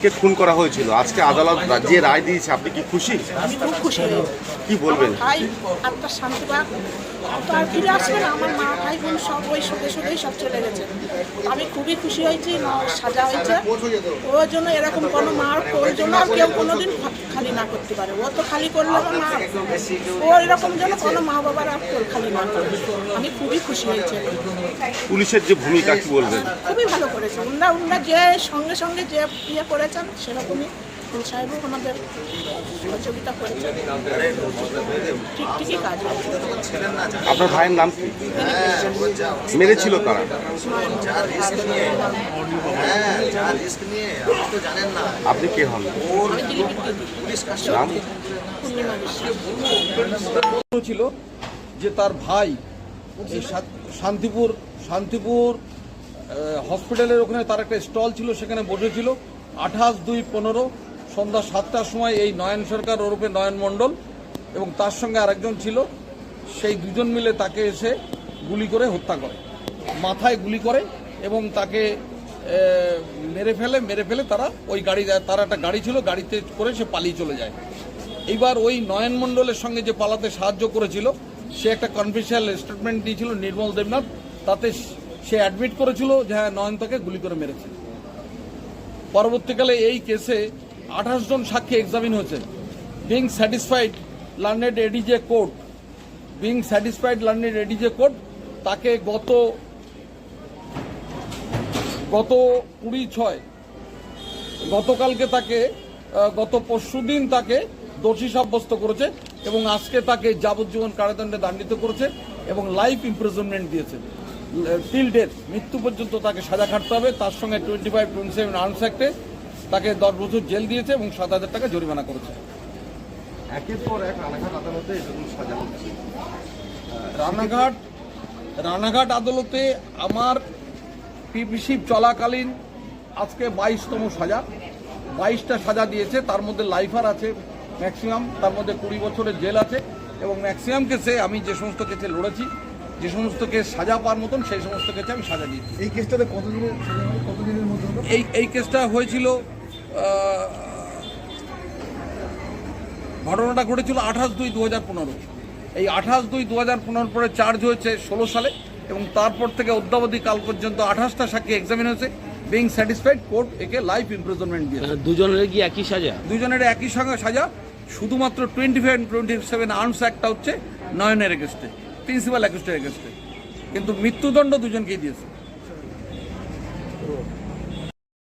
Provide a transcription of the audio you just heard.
কে খুন করা হয়েছিল? আজকে আদালত যে রায় দিয়েছে আপনি কি খুশি? আমি খুব খুশি। কি বলবেন? ভাই আত্মার শান্তি পাক তো আর ফিরে আসবে না। আমার মা ভাই বোন সব ওই সুখে সুখেই সব চলে গেছে। আমি খুবই খুশি হয়েছি না সাজা হয়েছে। ওর জন্য এরকম কোনো মার ওর জন্য আর কেউ কোনোদিন খালি না করতে পারে। ও তো খালি করলে মা। ও এরকম যেন কোনো মা বাবার আর খালি না করে। আমি খুবই খুশি হয়েছি। পুলিশের যে ভূমিকা কি বলবেন? খুবই ভালো করেছে। উনরা উনরা যে সঙ্গে সঙ্গে যে ইয়ে করেছেন সেরকমই ফুল সাহেবও ওনাদের সহযোগিতা করেছেন। ঠিক ঠিকই কাজ আপনার ভাইয়ের নাম কি? মেরেছিল তারা। আপনি তো জানেন না আপনি কে হন ছিল যে তার ভাই শান্তিপুর শান্তিপুর হসপিটালের ওখানে তার একটা স্টল ছিল সেখানে বসেছিল। আঠাশ দুই পনেরো, সন্ধ্যা সাতটার সময় এই নয়ন সরকার ওরূপে নয়ন মণ্ডল এবং তার সঙ্গে আরেকজন ছিল, সেই দুজন মিলে তাকে এসে গুলি করে হত্যা করে, মাথায় গুলি করে এবং তাকে মেরে ফেলে মেরে ফেলে তারা ওই গাড়ি, তার একটা গাড়ি ছিল, গাড়িতে করে সে পালিয়ে চলে যায়। এইবার ওই নয়ন মণ্ডলের সঙ্গে যে পালাতে সাহায্য করেছিল, সে একটা কনফিডেন্সিয়াল স্টেটমেন্ট দিয়েছিল নির্মল দেবনাথ, তাতে সে অ্যাডমিট করেছিল যে হ্যাঁ নয়ন তাকে গুলি করে মেরেছে। পরবর্তীকালে এই কেসে আঠাশ জন সাক্ষী এক্সামিন হয়েছে। Being satisfied learned ADJ court being satisfied learned ADJ court তাকে গত গত কুড়ি ছয়, গতকালকে তাকে গত পরশুদিন তাকে দোষী সাব্যস্ত করেছে এবং আজকে তাকে যাবজ্জীবন কারাদণ্ডে দণ্ডিত করেছে এবং লাইফ ইমপ্রিজনমেন্ট দিয়েছে। টিল ডেথ মৃত্যু পর্যন্ত তাকে সাজা খাটতে হবে। তার সঙ্গে twenty five twenty seven arms অ্যাক্টে তাকে দশ বছর জেল দিয়েছে এবং সাত হাজার টাকা জরিমানা করেছে। একের পর এক রানাঘাট আদালতে এরকম সাজা হচ্ছে। রানাঘাট রানাঘাট আদালতে আমার পিপিসি চলাকালীন আজকে বাইশতম সাজা। বাইশটা সাজা দিয়েছে তার মধ্যে লাইফার আছে ম্যাক্সিমাম তার মধ্যে কুড়ি বছরের জেল আছে এবং ম্যাক্সিমাম কেসে আমি যে সমস্ত কেসে লড়েছি যে সমস্ত কেস সাজা পাওয়ার মতন সেই সমস্ত কেসে আমি সাজা দিয়েছি। এই কেসটাতে কতদিনের কতদিনের মধ্যে? এই এই কেসটা হয়েছিল ঘটনাটা ঘটেছিল আঠাশ দুই দু হাজার পনেরো। এই আঠাশ দুই দু হাজার পনেরো পরে চার্জ হয়েছে ষোলো সালে এবং তারপর থেকে অদ্যাবধি কাল পর্যন্ত আঠাশটা সাক্ষী এক্সামিন হয়েছে বিং স্যাটিসফাইড কোর্ট একে লাইফ ইমপ্রিজনমেন্ট দিয়েছে। দুজনের কি একই সাজা? দুজনের একই সঙ্গে সাজা শুধুমাত্র twenty five twenty seven arms একটা হচ্ছে নয়নের এগেস্টে প্রিন্সিপাল অ্যাকুস্টের কিন্তু মৃত্যুদণ্ড দুজনকেই দিয়েছে।